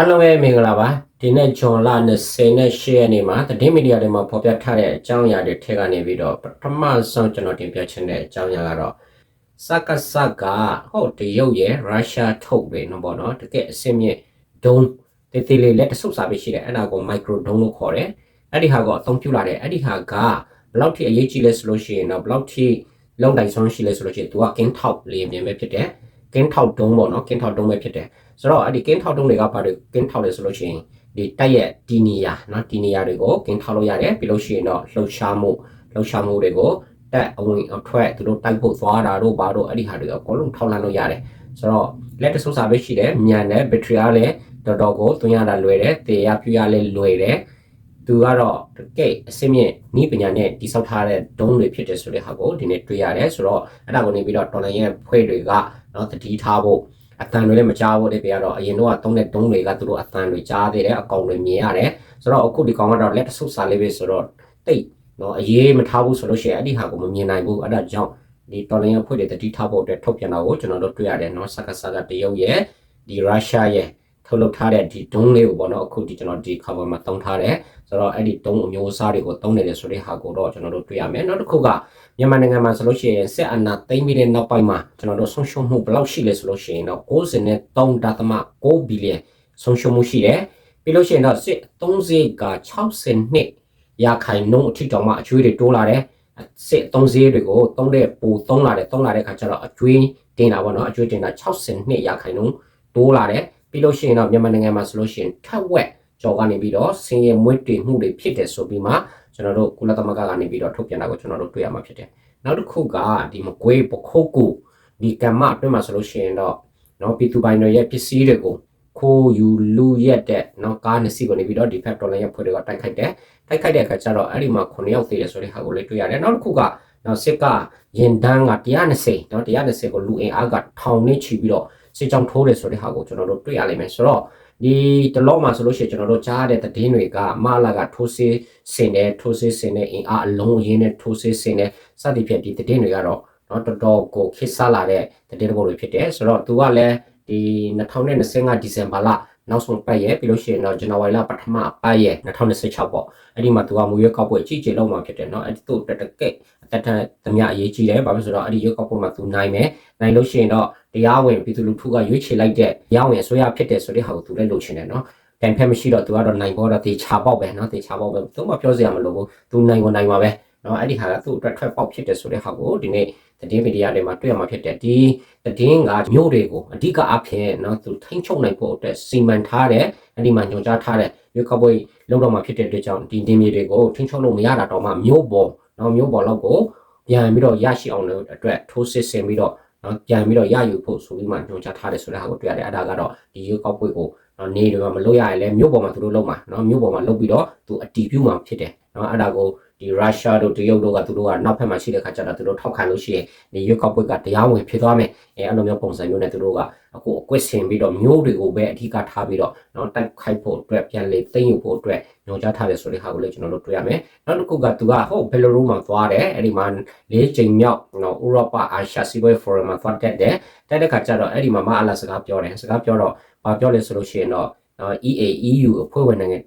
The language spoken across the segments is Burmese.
အားလုံးပဲမင်္ဂလာပါဒီနေ့ဂျွန်လ28ရက်နေ့မှာသတင်းမီဒီယာတွေမှာဖော်ပြထားတဲ့အကြောင်းအရာတွေထက်ကနေပြီးတော့ပထမဆုံးကျွန်တော်တင်ပြချင်တဲ့အကြောင်းအရာကတော့စကစကဟုတ်တရုတ်ရဲ့ရုရှားထုတ်တယ်နော်ပေါ့နော်တကယ်အစင်းမြင့်ဒုံးတေးသေးလေးလက်တဆုပ်စာပဲရှိတယ်အဲ့ဒါကိုမိုက်ခရိုဒုံးလို့ခေါ်တယ်အဲ့ဒီဟာကိုအသုံးပြုလာတယ်အဲ့ဒီဟာကဘယ်လောက်ထိအရေးကြီးလဲဆိုလို့ရှိရင်တော့ဘယ်လောက်ထိလုံတိုင်ဆုံးရှိလဲဆိုလို့ရှိရင် तू ကကင်းထောက်လေးအမြင်ပဲဖြစ်တယ် ကင်းထောက်ဒုံးပေါ့နော်ကင်းထောက်ဒုံးပဲဖြစ်တယ်ဆိုတော့အဲ့ဒီကင်းထောက်တုံးတွေကဘာတွေကင်းထောက်လဲဆိုလို့ရှိရင်ဒီတက်ရဲ့ဒီနေရာเนาะဒီနေရာတွေကိုကင်းထောက်လို့ရတယ်ပြီးလို့ရှိရင်တော့လှုပ်ရှားမှုလှုပ်ရှားမှုတွေကိုတက်အဝင်အထွက်သူတို့တိုက်ဖို့သွားတာတို့ဘာတို့အဲ့ဒီဟာတွေအကုန်လုံးထောက်လန့်လို့ရတယ်ဆိုတော့လက်တဆုပ်စာပဲရှိတယ်မြန်တယ်ဘက်ထရီအားလည်းတော်တော်ကိုသွင်းရတာလွယ်တယ်တေရပြူရလည်းလွယ်တယ် သူကတော့တကယ်အစစ်မြင့်ဤပညာနဲ့တိစောက်ထားတဲ့ဒုံးတွေဖြစ်တယ်ဆိုတဲ့ဟာကိုဒီနေ့တွေ့ရတယ်ဆိုတော့အဲ့ဒါကိုနေပြီးတော့တော်လိုင်းရဲ့ဖွဲ့တွေကနော်တတိထားဖို့အတန်တွေလည်းမကြားဘူးတဲ့ပြကတော့အရင်တော့တုံးတဲ့တုံးတွေကသူတို့အတန်တွေကြားသေးတယ်အကောင်တွေမြင်ရတယ်ဆိုတော့အခုဒီကောင်ကတော့လက်တဆုပ်စာလေးပဲဆိုတော့တိတ်နော်အရေးမထားဘူးဆိုလို့ရှိရင်အဲ့ဒီဟာကိုမမြင်နိုင်ဘူးအဲ့ဒါကြောင့်ဒီတော်လိုင်းရဲ့ဖွဲ့တွေတတိထားဖို့အတွက်ထုတ်ပြန်တာကိုကျွန်တော်တို့တွေ့ရတယ်နော်စကားစကားတရုတ်ရဲ့ဒီရုရှားရဲ့ ထုတ်လုပ်ထားတဲ့ဒီဒုံးလေးကိုပေါ့နော်အခုဒီကျွန်တော်ဒီ cover မှာသုံးထားတယ်ဆိုတော့အဲ့ဒီဒုံးအမျိုးအစားတွေကိုသုံးနေတယ်ဆိုတဲ့ဟာကိုတော့ကျွန်တော်တို့တွေ့ရမယ်နောက်တစ်ခုကမြန်မာနိုင်ငံမှာဆိုလို့ရှိရင်စစ်အာဏာသိမ်းပြီးတဲ့နောက်ပိုင်းမှာကျွန်တော်တို့ဆုံးရှုံးမှုဘယ်လောက်ရှိလဲဆိုလို့ရှိရင်တော့93.6ဘီလီယံဆုံးရှုံးမှုရှိတယ်ပြီးလို့ရှိရင်တော့စစ်30က60နှစ်ရာခိုင်နှုန်းအထိတောင်မှအကျွေးတွေတိုးလာတယ်စစ်30တွေကိုသုံးတဲ့ပိုသုံးလာတယ်သုံးလာတဲ့ခါကျတော့အကျွေးတင်တာပေါ့နော်အကျွေးတင်တာ60နှစ်ရာခိုင်နှုန်းတိုးလာတယ် ပြီးလို့ရှိရင်တော့မြန်မာနိုင်ငံမှာဆိုလို့ရှိရင်ထက်ဝက်ကြော်ကနေပြီးတော့ဆင်းရဲမွေးတေမှုတွေဖြစ်တယ်ဆိုပြီးမှကျွန်တော်တို့ကုလသမဂ္ဂကနေပြီးတော့ထုတ်ပြန်တာကိုကျွန်တော်တို့တွေ့ရမှာဖြစ်တယ်။နောက်တစ်ခုကဒီမကွေးပခိုးကူဒီကမ္မအတွင်းမှာဆိုလို့ရှိရင်တော့နော်ပြည်သူပိုင်တွေရဲ့ပစ္စည်းတွေကိုခိုးယူလူရက်တဲ့နော်ကားနှစ်စီးကိုနေပြီးတော့ဒီဖက်တော်လိုင်းရဲ့ဖွဲ့တွေကတိုက်ခိုက်တယ်။တိုက်ခိုက်တဲ့အခါကျတော့အဲ့ဒီမှာ9ယောက်သေးတယ်ဆိုတဲ့ဟာကိုလည်းတွေ့ရတယ်။နောက်တစ်ခုကနော်စစ်ကရင်တန်းက120နော်120ကိုလူအင်အားကထောင်နဲ့ချီပြီးတော့ စစ်ကြောင်းထိုးတယ်ဆိုတဲ့ဟာကိုကျွန်တော်တို့တွေ့ရလိမ့်မယ်ဆိုတော့ဒီတလောမှာဆိုလို့ရှိရင်ကျွန်တော်တို့ကြားတဲ့သတင်းတွေကမလာကထိုးဆေးစင်တယ်ထိုးဆေးစင်တဲ့အင်အားအလုံးရင်းနဲ့ထိုးဆေးစင်တဲ့စသည်ဖြင့်ဒီသတင်းတွေကတော့တော့တော်တော်ကိုခစ်ဆလာတဲ့သတင်းတွေဖြစ်တယ်ဆိုတော့သူကလည်းဒီ2025ဒီဇင်ဘာလ နောက်ဆုံးပတ်ရဲ့ပြီးလို့ရှိရင်တော့ဇန်နဝါရီလပထမပတ်ရဲ့2026ပေါ့အဲ့ဒီမှာသူကမူရွေးကောက်ပွဲကြီးကြီးလုံးမှာဖြစ်တယ်เนาะအဲ့ဒီသူ့တက်ကက်အတက်တသမ ्या အရေးကြီးတယ်ဘာလို့ဆိုတော့အဲ့ဒီရွေးကောက်ပွဲမှာသူနိုင်မယ်နိုင်လို့ရှိရင်တော့တရားဝင်ပြည်သူလူထုကရွေးချယ်လိုက်တဲ့ရဝင်အစိုးရဖြစ်တဲ့ဆိုတဲ့ဟာကိုသူလည်းလုပ်ချင်တယ်เนาะတန်ဖက်မရှိတော့သူကတော့နိုင်ပေါ်တော့တေချာပေါက်ပဲเนาะတေချာပေါက်ပဲသူမှပြောစရာမလိုဘူးသူနိုင်ကိုနိုင်ပါပဲ နော်အဲ့ဒီဟာကသူ့အတွက်ထွက်ပေါက်ဖြစ်တယ်ဆိုတဲ့ဟာကိုဒီနေ့သတင်းမီဒီယာတွေမှာတွေ့ရမှာဖြစ်တယ်ဒီသတင်းကမြို့တွေကိုအဓိကအားဖြင့်နော်သူထိန်းချုပ်နိုင်ဖို့အတွက်စီမံထားတဲ့အဲ့ဒီမှာညွှန်ကြားထားတဲ့ရွေးကောက်ပွဲလုပ်တော့မှာဖြစ်တဲ့အတွက်ကြောင့်ဒီဒီမြေတွေကိုထိန်းချုပ်လို့မရတာတော့မှမြို့ပေါ်နော်မြို့ပေါ်လောက်ကိုပြန်ပြီးတော့ရရှိအောင်လို့အတွက်ထိုးစစ်ဆင်ပြီးတော့နော်ပြန်ပြီးတော့ရယူဖို့ဆိုပြီးမှညွှန်ကြားထားတယ်ဆိုတဲ့ဟာကိုတွေ့ရတယ်အဲ့ဒါကတော့ဒီရွေးကောက်ပွဲကိုနော်နေတွေကမလုပ်ရရင်လည်းမြို့ပေါ်မှာသူတို့လုပ်မှာနော်မြို့ပေါ်မှာလုပ်ပြီးတော့သူအတီးပြူမှာဖြစ်တယ်နော်အဲ့ဒါကို ဒီရုရှားတို့တရုတ်တို့ကသူတို့ကနောက်ဖက်မှာရှိတဲ့ခါကျတော့သူတို့ထောက်ခံလို့ရှိရင်ဒီရွေးကောက်ပွဲကတရားဝင်ဖြစ်သွားမယ်အဲအဲ့လိုမျိုးပုံစံမျိုးနဲ့သူတို့ကအခုအကွက်ဆင်ပြီးတော့မျိုးတွေကိုပဲအဓိကထားပြီးတော့နော်တိုက်ခိုက်ဖို့အတွက်ပြန်လေသိမ်းယူဖို့အတွက်ညွှန်ကြားထားတယ်ဆိုတဲ့ဟာကိုလည်းကျွန်တော်တို့တွေ့ရမယ်နောက်တစ်ခုကသူကဟုတ်ဘယ်လိုရိုးမှာသွားတယ်အဲ့ဒီမှာ၄ချိန်မြောက်နော်ဥရောပအာရှစီးပွားရေးဖိုရမ်မှာသွားတက်တယ်တက်တဲ့ခါကျတော့အဲ့ဒီမှာမအလာစကားပြောတယ်စကားပြောတော့ဘာပြောလဲဆိုလို့ရှိရင်တော့ EA EU အဖွဲ့ဝင်နိုင်ငံ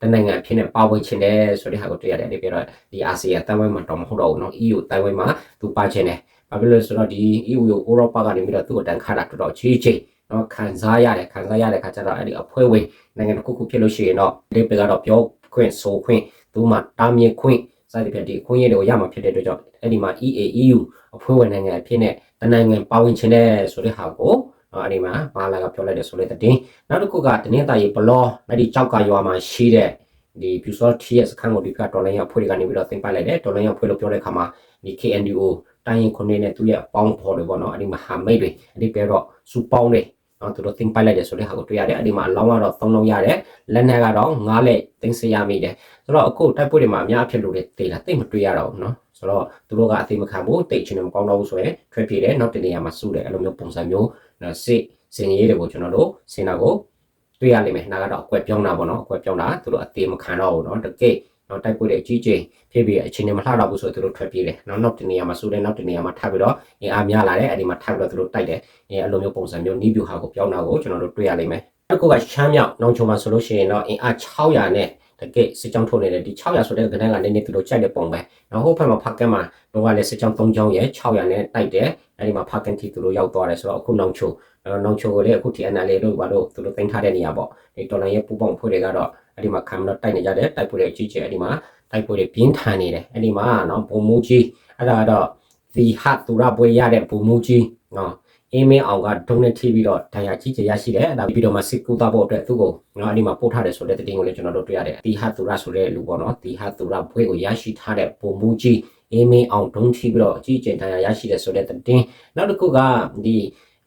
တနိုင်ငံအဖြစ်နဲ့ပါဝင်ခြင်းတယ်ဆိုတဲ့ဟာကိုတွေ့ရတယ်ဒီပြတော့ဒီအာဆီယံတိုင်ဝမ်မှာတော့မဟုတ်တော့ဘူးเนาะ EU တိုင်ဝမ်မှာသူပါခြင်းတယ်ဘာဖြစ်လို့ဆိုတော့ဒီ EU ကိုဥရောပကနေပြီးတော့သူ့အတန်ခါတာတော်တော်ကြီးကြီးเนาะခံစားရတယ်ခံစားရတဲ့ခါကျတော့အဲ့ဒီအဖွဲ့ဝင်နိုင်ငံတစ်ခုခုဖြစ်လို့ရှိရင်တော့ဒီပြကတော့ပြောခွင့်ဆိုခွင့်သူမှတားမြစ်ခွင့်စသဖြင့်ဒီခွင့်ရတွေကိုရမှာဖြစ်တဲ့အတွက်ကြောင့်အဲ့ဒီမှာ EA EU အဖွဲ့ဝင်နိုင်ငံအဖြစ်နဲ့တနိုင်ငံပါဝင်ခြင်းတယ်ဆိုတဲ့ဟာကို အဲ့ဒီမှာမာလာကပြောလိုက်တယ်ဆိုတဲ့တဲ့နောက်တစ်ခုကတနင်္သာရီဘလောအဲ့ဒီကြောက်ကရွာမှာရှိတဲ့ဒီပြူစောထီရဲ့စခန်းကိုဒီကတော်လိုင်းရဖွဲ့တွေကနေပြီးတော့သင်ပိုက်လိုက်တယ်တော်လိုင်းရဖွဲ့လို့ပြောတဲ့အခါမှာဒီ KNDO တိုင်းရင်ခုနှစ်နဲ့သူရဲ့ပေါင်းဖော်တွေပေါ့နော်အဲ့ဒီမဟာမိတ်တွေအဲ့ဒီပြတော့စူပေါင်းတွေ နော်သူတို့သင်ပိုက်လိုက်တယ်ဆိုတဲ့ဟာကိုတွေ့ရတယ်အဲ့ဒီမှာအလောင်းကတော့3လုံးရတယ်လက်နက်ကတော့9လက်သိမ်းဆရမိတယ်ဆိုတော့အခုတိုက်ပွဲတွေမှာအများအဖြစ်လို့တွေတေးလာတိတ်မတွေ့ရတော့ဘူးနော်ဆိုတော့သူတို့ကအသိမခံဘူးတိတ်ချင်တယ်မကောင်းတော့ဘူးဆိုရင်ထွက်ပြေးတယ်နောက်တနေရာမှာစုတယ်အဲ့လိုမျိုးပုံစံမျိုးနော်စစ်စင်ရေးတွေကိုကျွန်တော်တို့စင်တာကိုတွေ့ရလိမ့်မယ်။နာကတော့အကွက်ပြောင်းတာပေါ့နော်။အကွက်ပြောင်းတာသူတို့အသေးမခံတော့ဘူးနော်။တကယ် နော်တိုက်ပွဲတွေအကြီးကြီးဖြစ်ပြီးအချိန်တွေမလှတော့ဘူးဆိုတော့သူတို့ထွက်ပြေးတယ်။နောက်နောက်တနေရာမှာဆိုတဲ့နောက်တနေရာမှာထပ်ပြီးတော့အင်အားများလာတယ်။အဲဒီမှာထပ်ပြီးတော့သူတို့တိုက်တယ်။အဲအဲ့လိုမျိုးပုံစံမျိုးနီးဗျူဟာကိုပြောင်းတာကိုကျွန်တော်တို့တွေ့ရလိမ့်မယ်။အခုကရှမ်းမြောက်နောင်ချုံမှာဆိုလို့ရှိရင်တော့အင်အား600နဲ့တကယ်စစ်ကြောင်းထုတ်နေတဲ့ဒီ600ဆိုတဲ့ကဏ္ဍကလည်းနေသူတို့ကြိုက်တဲ့ပုံပဲနောက်ဟိုဘက်မှာဖက်ကက်မှာတော့ကလည်းစစ်ကြောင်း3ကြောင်းရဲ့600နဲ့တိုက်တယ်အဲဒီမှာဖက်ကက်တီသူတို့ရောက်သွားတယ်ဆိုတော့အခုနောင်ချုံ နောင်ချုံကိုလည်းအခု TNL တို့ဘာလို့သူတို့တင်ထားတဲ့နေရာပေါ့ဒီတော်လိုင်းရဲ့ပူပေါင်းဖွဲ့တွေကတော့အဲဒီမှာခံမတော့တိုက်နေကြတယ်တိုက်ပွဲတွေအကြီးကျယ်အဲဒီမှာတိုက်ပွဲတွေပြင်းထန်နေတယ်အဲဒီမှာနော်ဘုံမူကြီးအဲ့ဒါကတော့ဒီဟတ်သူရပွဲရတဲ့ဘုံမူကြီးနော်အင်းမင်းအောင်ကဒုံနဲ့ထိပြီးတော့ဒဏ်ရာကြီးကျယ်ရရှိတယ်အဲ့ဒါပြီးတော့မှစစ်ကူသားဖို့အတွက်သူ့ကိုငါအဒီမှာပို့ထားတယ်ဆိုတဲ့တင်ကိုလည်းကျွန်တော်တို့တွေ့ရတယ်တီဟတ်သူရဆိုတဲ့လူပေါ့နော်တီဟတ်သူရဘွေကိုရရှိထားတဲ့ပုံမူကြီးအင်းမင်းအောင်ဒုံထိပြီးတော့အကြီးကျယ်ဒဏ်ရာရရှိတယ်ဆိုတဲ့တင်နောက်တစ်ခုကဒီ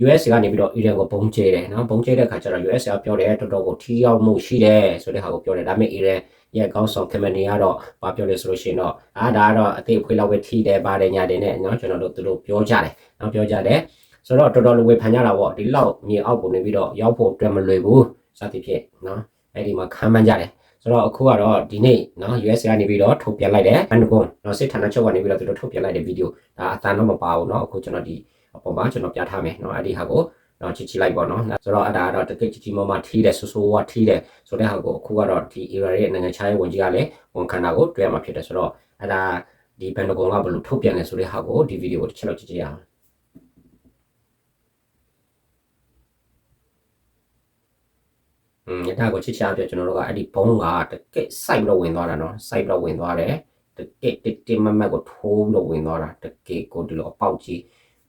US ကနေပြီးတော့ Iran ကိုပုံကျဲတယ်နော်ပုံကျဲတဲ့ခါကျတော့ US ကပြောတယ်တော်တော်ကိုထိရောက်မှုရှိတယ်ဆိုတဲ့ဟာကိုပြောတယ်ဒါပေမဲ့ Iran ရဲ့ကောင်းဆောင်ကမန်နီကတော့ဘာပြောလဲဆိုလို့ရှိရင်တော့အာဒါကတော့အသေးအခွေလောက်ပဲထိတယ်ပါတယ်ညာတယ်နဲ့နော်ကျွန်တော်တို့သူတို့ပြောကြတယ်နော်ပြောကြတယ်ဆိုတော့တော်တော်လူဝေဖန်ကြတာပေါ့ဒီလောက်မြေအောက်ကိုနေပြီးတော့ရောက်ဖို့အတွက်မလွယ်ဘူးစသဖြင့်နော်အဲ့ဒီမှာခံမှန်းကြတယ်ဆိုတော့အခုကတော့ဒီနေ့နော် US ကနေပြီးတော့ထုတ်ပြန်လိုက်တယ်ဘန်ဒဂုံနော်စစ်ဌာနချုပ်ကနေပြီးတော့သူတို့ထုတ်ပြန်လိုက်တဲ့ဗီဒီယိုဒါအတန်တော့မပါဘူးနော်အခုကျွန်တော်ဒီ အပေါ်မှာကျွန်တော်ပြထားမယ်เนาะအဲ့ဒီဟာကိုတော့ချီချီလိုက်ပေါ့နော်ဆိုတော့အဲ့ဒါကတော့တကယ့်ချီချီမမထီးတယ်ဆူဆူဝါထီးတယ်ဆိုတဲ့ဟာကိုအခုကတော့ဒီ era ရဲ့နိုင်ငံခြားရေးဝန်ကြီးကလည်းဝန်ခံတာကိုတွေ့ရမှာဖြစ်တယ်ဆိုတော့အဲ့ဒါဒီဘန်ကုန်းကဘယ်လိုထုတ်ပြန်လဲဆိုတဲ့ဟာကိုဒီဗီဒီယိုကိုတစ်ချက်လောက်ကြည့်ကြရအောင်อืมဒါကိုချစ်ချာပြကျွန်တော်တို့ကအဲ့ဒီဘုံကတကယ့် site တော့ဝင်သွားတာเนาะ site တော့ဝင်သွားတယ်တကယ့်တစ်တင်မမတ်ကိုထိုးလို့ဝင်သွားတာတကယ့်ကိုဒီလိုအပေါက်ကြီး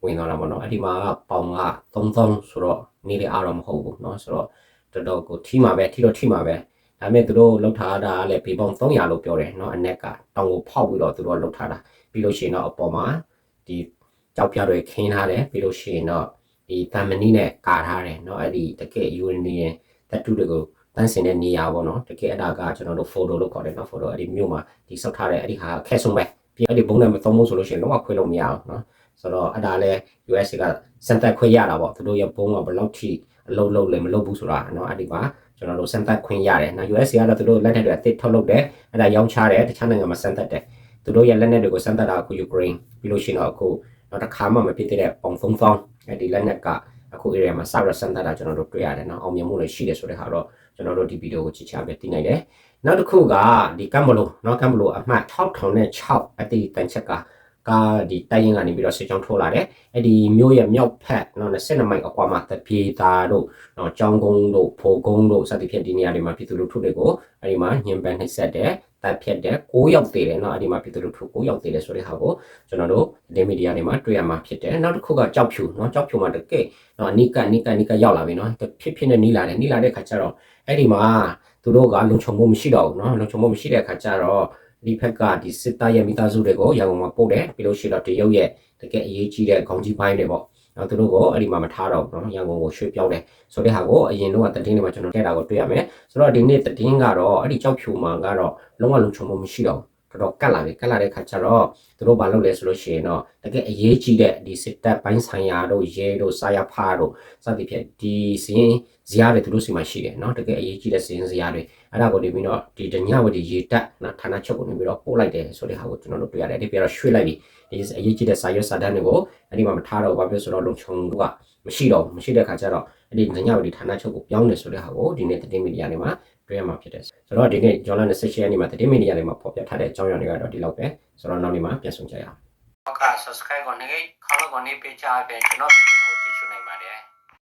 ဝင်သွားတာပေါ့နော်အဲ့ဒီမှာပေါင်က3000ဆိုတော့နေလေအားတော့မဟုတ်ဘူးเนาะဆိုတော့တော်တော်ကိုထိမှာပဲထိတော့ထိမှာပဲဒါပေမဲ့သူတို့လောက်ထားတာလည်းဘေပေါင်း300လို့ပြောတယ်เนาะအနက်ကတောင်ကိုဖောက်ပြီးတော့သူတို့လောက်ထားတာပြီးလို့ရှိရင်တော့အပေါ်မှာဒီကြောက်ပြတွေခင်းထားတယ်ပြီးလို့ရှိရင်တော့ဒီတမ်မနီနဲ့ကာထားတယ်เนาะအဲ့ဒီတကယ့်ယူနီယန်တတူတွေကိုတန်းစင်တဲ့နေရာပေါ့နော်တကယ်အဲ့ဒါကကျွန်တော်တို့ photo လို့ခေါ်တယ်နော် photo အဲ့ဒီမြို့မှာဒီဆောက်ထားတဲ့အဲ့ဒီဟာခက်ဆုံးပဲပြီးအဲ့ဒီဘုံနဲ့မသုံးဘူးဆိုလို့ရှိရင်တော့ခွဲလို့မရအောင်နော် ဆိုတော့အဲ့ဒါလဲ US ကစံတက်ခွင့်ရတာပေါ့သူတို့ရဲ့ဘုံကဘယ်လောက်ထိအလုံးလုံးလဲမလုပ်ဘူးဆိုတာနော်အဲ့ဒီမှာကျွန်တော်တို့စံတက်ခွင့်ရတယ်နော် US ကတော့သူတို့လက်ထက်တွေအသစ်ထုတ်လုပ်တယ်အဲ့ဒါရောင်းချတယ်တခြားနိုင်ငံမှာစံတက်တယ်သူတို့ရဲ့လက်နက်တွေကိုစံတက်တာအခု Ukraine ပြီးလို့ရှိရင်တော့အခုနောက်တစ်ခါမှမဖြစ်တဲ့ပုံဖုံဖုံအဲ့ဒီလက်နက်ကအခု area မှာစရစံတက်တာကျွန်တော်တို့တွေ့ရတယ်နော်အောင်မြင်မှုတွေရှိတယ်ဆိုတဲ့ဟာတော့ကျွန်တော်တို့ဒီဗီဒီယိုကိုချစ်ချပဲသိနိုင်တယ်နောက်တစ်ခုကဒီကမ်ဘလိုနော်ကမ်ဘလိုအမှတ်6006အတိတန်ချက်က ကဒီတိုက်ရင်ကနေပြီးတော့စစ်ကြောင်းထိုးလာတယ်အဲ့ဒီမြို့ရဲ့မြောက်ဖက်နော်22မိုင်အကွာမှာတပြေတာတို့နော်ကြောင်းကုန်းတို့ဖိုကုန်းတို့စသဖြင့်ဒီနေရာတွေမှာပြည်သူလူထုတွေကိုအဲ့ဒီမှာညင်ပန်းနှိပ်စက်တယ်တပ်ဖြတ်တယ်6ရောက်သေးတယ်နော်အဲ့ဒီမှာပြည်သူလူထု6ရောက်သေးတယ်ဆိုတဲ့ဟာကိုကျွန်တော်တို့ဒေမီဒီယာတွေမှာတွေ့ရမှာဖြစ်တယ်နောက်တစ်ခုကကြောက်ဖြူနော်ကြောက်ဖြူမှာတကယ်နော်နိကနိကနိကရောက်လာပြီနော်ဖြစ်ဖြစ်နဲ့နီးလာတယ်နီးလာတဲ့ခါကျတော့အဲ့ဒီမှာသူတို့ကလုံခြုံမှုမရှိတော့ဘူးနော်လုံခြုံမှုမရှိတဲ့ခါကျတော့ ဒီဘက်ကဒီစစ်သားရဲ့မိသားစုတွေကိုရန်ကုန်မှာပို့တယ်ပြီးလို့ရှိတော့တရုတ်ရဲ့တကယ်အရေးကြီးတဲ့ခေါင်းကြီးပိုင်းတွေပေါ့နော်သူတို့ကအဲ့ဒီမှာမထားတော့ဘူးနော်ရန်ကုန်ကိုရွှေ့ပြောင်းတယ်ဆိုတဲ့ဟာကိုအရင်တော့သတင်းတွေမှာကျွန်တော်ထည့်တာကိုတွေ့ရမယ်ဆိုတော့ဒီနေ့သတင်းကတော့အဲ့ဒီကြောက်ဖြူမှာကတော့လုံးဝလုံခြုံမှုမရှိတော့ဘူးတော်တော်ကတ်လာပြီကတ်လာတဲ့ခါကျတော့သူတို့ဘာလုပ်လဲဆိုလို့ရှိရင်တော့တကယ်အရေးကြီးတဲ့ဒီစစ်တပ်ပိုင်းဆိုင်ရာတို့ရဲတို့စာရဖားတို့စသဖြင့်ဒီစင်းဇီးရတွေသူတို့စီမှာရှိတယ်နော်တကယ်အရေးကြီးတဲ့စင်းဇီးရတွေ အဲ့ဒါကိုနေပြီးတော့ဒီဒညဝတီရေတက်နော်ဌာနချုပ်ကိုနေပြီးတော့ပို့လိုက်တယ်ဆိုတဲ့ဟာကိုကျွန်တော်တို့တွေ့ရတယ်ဒီပြတော့ရွှေ့လိုက်ပြီဒီအရေးကြီးတဲ့စာရွက်စာတမ်းတွေကိုအဲ့ဒီမှာမထားတော့ဘာဖြစ်ဆိုတော့လုံခြုံကမရှိတော့မရှိတဲ့ခါကျတော့အဲ့ဒီဒညဝတီဌာနချုပ်ကိုပြောင်းတယ်ဆိုတဲ့ဟာကိုဒီနေ့တည်င်းမီဒီယာတွေမှာတွေ့ရမှာဖြစ်တယ်ဆိုတော့ဒီနေ့ဂျွန်လန်28ရက်နေ့မှာတည်င်းမီဒီယာတွေမှာဖော်ပြထားတဲ့အကြောင်းအရာတွေကတော့ဒီလောက်ပဲဆိုတော့နောက်နေ့မှာပြန်ဆုံကြရအောင်ဟုတ်ကဲ့ subscribe ကိုနေခေါင်းကိုနေပေးချပေးကျွန်တော်ဗီဒီယို